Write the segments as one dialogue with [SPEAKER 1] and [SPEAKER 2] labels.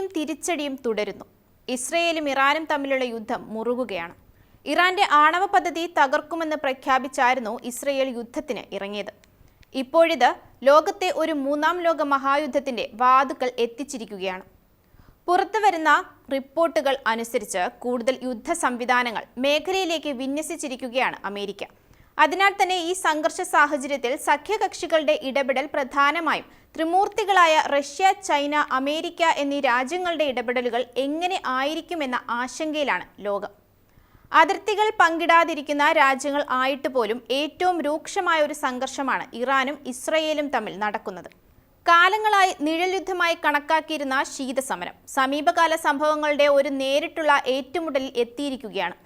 [SPEAKER 1] അടിയും തിരിച്ചടിയും തുടരുന്നു. ഇസ്രയേലും ഇറാനും തമ്മിലുള്ള യുദ്ധം മുറുകുകയാണ്. ഇറാന്റെ ആണവ പദ്ധതി തകർക്കുമെന്ന് പ്രഖ്യാപിച്ചായിരുന്നു ഇസ്രയേൽ യുദ്ധത്തിന് ഇറങ്ങിയത്. ഇപ്പോഴിത് ലോകത്തെ ഒരു മൂന്നാം ലോക മഹായുദ്ധത്തിന്റെ വാതുക്കൽ എത്തിച്ചിരിക്കുകയാണ്. പുറത്തു വരുന്ന റിപ്പോർട്ടുകൾ അനുസരിച്ച് കൂടുതൽ യുദ്ധ സംവിധാനങ്ങൾ മേഖലയിലേക്ക് വിന്യസിച്ചിരിക്കുകയാണ് അമേരിക്ക. അതിനാൽ തന്നെ ഈ സംഘർഷ സാഹചര്യത്തിൽ സഖ്യകക്ഷികളുടെ ഇടപെടൽ പ്രധാനമായും ത്രിമൂർത്തികളായ റഷ്യ ചൈന അമേരിക്ക എന്നീ രാജ്യങ്ങളുടെ ഇടപെടലുകൾ എങ്ങനെ ആയിരിക്കുമെന്ന ആശങ്കയിലാണ് ലോകം. അതിർത്തികൾ പങ്കിടാതിരിക്കുന്ന രാജ്യങ്ങൾ ആയിട്ട് പോലും ഏറ്റവും രൂക്ഷമായ ഒരു സംഘർഷമാണ് ഇറാനും ഇസ്രയേലും തമ്മിൽ നടക്കുന്നത്. കാലങ്ങളായി നിഴൽ യുദ്ധമായി കണക്കാക്കിയിരുന്ന ശീതസമരം സമീപകാല സംഭവങ്ങളുടെ ഒരു നേരിട്ടുള്ള ഏറ്റുമുട്ടലിൽ എത്തിയിരിക്കുകയാണ്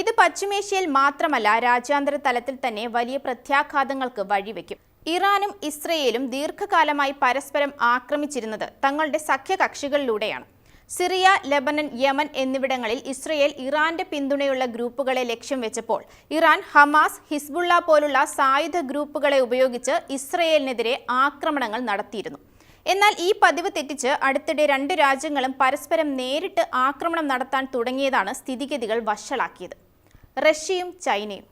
[SPEAKER 1] ഇത് പശ്ചിമേഷ്യയിൽ മാത്രമല്ല രാജ്യാന്തര തലത്തിൽ തന്നെ വലിയ പ്രത്യാഘാതങ്ങൾക്ക് വഴിവെക്കും. ഇറാനും ഇസ്രയേലും ദീർഘകാലമായി പരസ്പരം ആക്രമിച്ചിരുന്നത് തങ്ങളുടെ സഖ്യകക്ഷികളിലൂടെയാണ്. സിറിയ ലെബനൻ യമൻ എന്നിവിടങ്ങളിൽ ഇസ്രയേൽ ഇറാന്റെ പിന്തുണയുള്ള ഗ്രൂപ്പുകളെ ലക്ഷ്യം വെച്ചപ്പോൾ ഇറാൻ ഹമാസ് ഹിസ്ബുള്ള പോലുള്ള സായുധ ഗ്രൂപ്പുകളെ ഉപയോഗിച്ച് ഇസ്രയേലിനെതിരെ ആക്രമണങ്ങൾ നടത്തിയിരുന്നു. എന്നാൽ ഈ പതിവ് തെറ്റിച്ച് അടുത്തിടെ രണ്ട് രാജ്യങ്ങളും പരസ്പരം നേരിട്ട് ആക്രമണം നടത്താൻ തുടങ്ങിയതാണ് സ്ഥിതിഗതികൾ വഷളാക്കിയത്. റഷ്യയും ചൈനയും.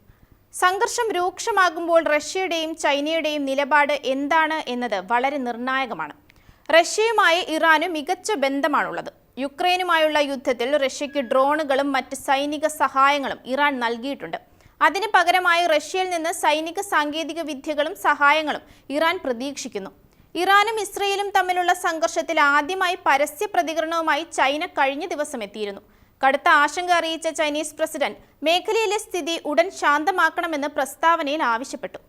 [SPEAKER 1] സംഘർഷം രൂക്ഷമാകുമ്പോൾ റഷ്യയുടെയും ചൈനയുടെയും നിലപാട് എന്താണ് എന്നത് വളരെ നിർണായകമാണ്. റഷ്യയുമായി ഇറാന് മികച്ച ബന്ധമാണുള്ളത്. യുക്രൈനുമായുള്ള യുദ്ധത്തിൽ റഷ്യയ്ക്ക് ഡ്രോണുകളും മറ്റ് സൈനിക സഹായങ്ങളും ഇറാൻ നൽകിയിട്ടുണ്ട്. അതിന് പകരമായി റഷ്യയിൽ നിന്ന് സൈനിക സാങ്കേതിക വിദ്യകളും സഹായങ്ങളും ഇറാൻ പ്രതീക്ഷിക്കുന്നു. ഇറാനും ഇസ്രയേലും തമ്മിലുള്ള സംഘർഷത്തിൽ ആദ്യമായി പരസ്യ പ്രതികരണവുമായി ചൈന കഴിഞ്ഞ ദിവസം എത്തിയിരുന്നു. കടുത്ത ആശങ്ക അറിയിച്ച ചൈനീസ് പ്രസിഡന്റ് മേഖലയിലെ സ്ഥിതി ഉടൻ ശാന്തമാക്കണമെന്ന് പ്രസ്താവനയിൽ ആവശ്യപ്പെട്ടു.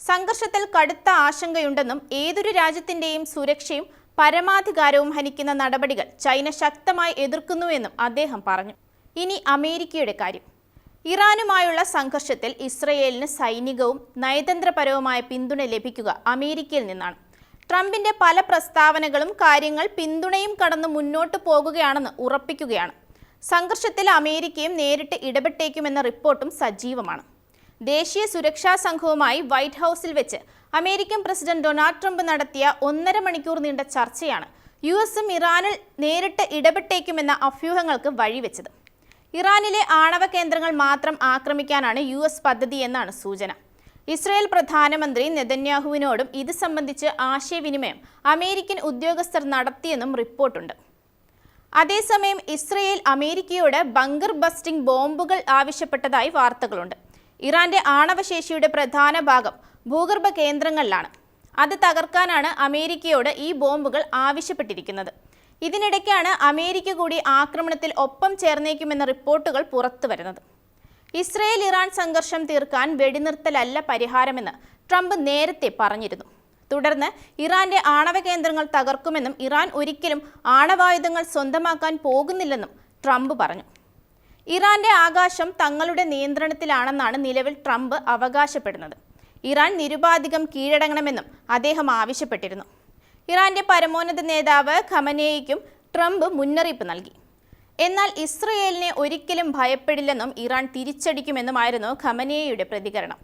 [SPEAKER 1] സംഘർഷത്തിൽ കടുത്ത ആശങ്കയുണ്ടെന്നും ഏതൊരു രാജ്യത്തിന്റെയും സുരക്ഷയും പരമാധികാരവും ഹനിക്കുന്ന നടപടികൾ ചൈന ശക്തമായി എതിർക്കുന്നുവെന്നും അദ്ദേഹം പറഞ്ഞു. ഇനി അമേരിക്കയുടെ കാര്യം. ഇറാനുമായുള്ള സംഘർഷത്തിൽ ഇസ്രയേലിന് സൈനികവും നയതന്ത്രപരവുമായ പിന്തുണ ലഭിക്കുക അമേരിക്കയിൽ നിന്നാണ്. ട്രംപിന്റെ പല പ്രസ്താവനകളും കാര്യങ്ങൾ പിന്തുണയും കടന്ന് മുന്നോട്ട് പോകുകയാണെന്ന് ഉറപ്പിക്കുകയാണ്. സംഘർഷത്തിൽ അമേരിക്കയും നേരിട്ട് ഇടപെട്ടേക്കുമെന്ന റിപ്പോർട്ടും സജീവമാണ്. ദേശീയ സുരക്ഷാ സംഘവുമായി വൈറ്റ് ഹൗസിൽ വെച്ച് അമേരിക്കൻ പ്രസിഡന്റ് ഡൊണാൾഡ് ട്രംപ് നടത്തിയ ഒന്നര മണിക്കൂർ നീണ്ട ചർച്ചയാണ് യു എസും ഇറാനിൽ നേരിട്ട് ഇടപെട്ടേക്കുമെന്ന അഭ്യൂഹങ്ങൾക്ക് വഴിവെച്ചത്. ഇറാനിലെ ആണവ കേന്ദ്രങ്ങൾ മാത്രം ആക്രമിക്കാനാണ് യു എസ് പദ്ധതി എന്നാണ് സൂചന. ഇസ്രയേൽ പ്രധാനമന്ത്രി നെതന്യാഹുവിനോടും ഇത് സംബന്ധിച്ച് ആശയവിനിമയം അമേരിക്കൻ ഉദ്യോഗസ്ഥർ നടത്തിയെന്നും റിപ്പോർട്ടുണ്ട്. അതേസമയം ഇസ്രയേൽ അമേരിക്കയോട് ബങ്കർ ബസ്റ്റിംഗ് ബോംബുകൾ ആവശ്യപ്പെട്ടതായി വാർത്തകളുണ്ട്. ഇറാന്റെ ആണവശേഷിയുടെ പ്രധാന ഭാഗം ഭൂഗർഭ കേന്ദ്രങ്ങളിലാണ്. അത് തകർക്കാനാണ് അമേരിക്കയോട് ഈ ബോംബുകൾ ആവശ്യപ്പെട്ടിരിക്കുന്നത്. ഇതിനിടയ്ക്കാണ് അമേരിക്ക കൂടി ആക്രമണത്തിൽ ഒപ്പം ചേർന്നേക്കുമെന്ന റിപ്പോർട്ടുകൾ പുറത്തു വരുന്നത് ഇസ്രയേൽ ഇറാൻ സംഘർഷം തീർക്കാൻ വെടിനിർത്തലല്ല പരിഹാരമെന്ന് ട്രംപ് നേരത്തെ പറഞ്ഞിരുന്നു. തുടർന്ന് ഇറാന്റെ ആണവ കേന്ദ്രങ്ങൾ തകർക്കുമെന്നും ഇറാൻ ഒരിക്കലും ആണവായുധങ്ങൾ സ്വന്തമാക്കാൻ പോകുന്നില്ലെന്നും ട്രംപ് പറഞ്ഞു. ഇറാന്റെ ആകാശം തങ്ങളുടെ നിയന്ത്രണത്തിലാണെന്നാണ് നിലവിൽ ട്രംപ് അവകാശപ്പെടുന്നത്. ഇറാൻ നിരുപാധികം കീഴടങ്ങണമെന്നും അദ്ദേഹം ആവശ്യപ്പെട്ടിരുന്നു. ഇറാന്റെ പരമോന്നത നേതാവ് ഖമനേയ്ക്കും ട്രംപ് മുന്നറിയിപ്പ് നൽകി. എന്നാൽ ഇസ്രയേലിനെ ഒരിക്കലും ഭയപ്പെടില്ലെന്നും ഇറാൻ തിരിച്ചടിക്കുമെന്നുമായിരുന്നു ഖമനേയുടെ പ്രതികരണം.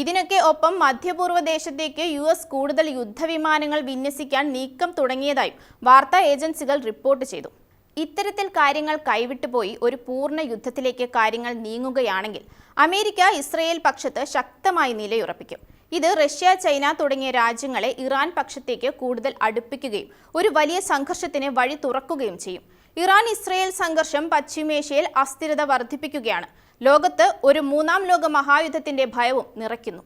[SPEAKER 1] ഇതിനൊക്കെ ഒപ്പം മധ്യപൂർവ ദേശത്തേക്ക് യു എസ് കൂടുതൽ യുദ്ധവിമാനങ്ങൾ വിന്യസിക്കാൻ നീക്കം തുടങ്ങിയതായും വാർത്താ ഏജൻസികൾ റിപ്പോർട്ട് ചെയ്തു. ഇത്തരത്തിൽ കാര്യങ്ങൾ കൈവിട്ടുപോയി ഒരു പൂർണ യുദ്ധത്തിലേക്ക് കാര്യങ്ങൾ നീങ്ങുകയാണെങ്കിൽ അമേരിക്ക ഇസ്രയേൽ പക്ഷത്ത് ശക്തമായി നിലയുറപ്പിക്കും. ഇത് റഷ്യ ചൈന തുടങ്ങിയ രാജ്യങ്ങളെ ഇറാൻ പക്ഷത്തേക്ക് കൂടുതൽ അടുപ്പിക്കുകയും ഒരു വലിയ സംഘർഷത്തിന് വഴി തുറക്കുകയും ചെയ്യും. ഇറാൻ ഇസ്രയേൽ സംഘർഷം പശ്ചിമേഷ്യയിൽ അസ്ഥിരത വർദ്ധിപ്പിക്കുകയാണ്. ലോകത്ത് ഒരു മൂന്നാം ലോക മഹായുദ്ധത്തിന്റെ ഭയവും നിറയ്ക്കുന്നു.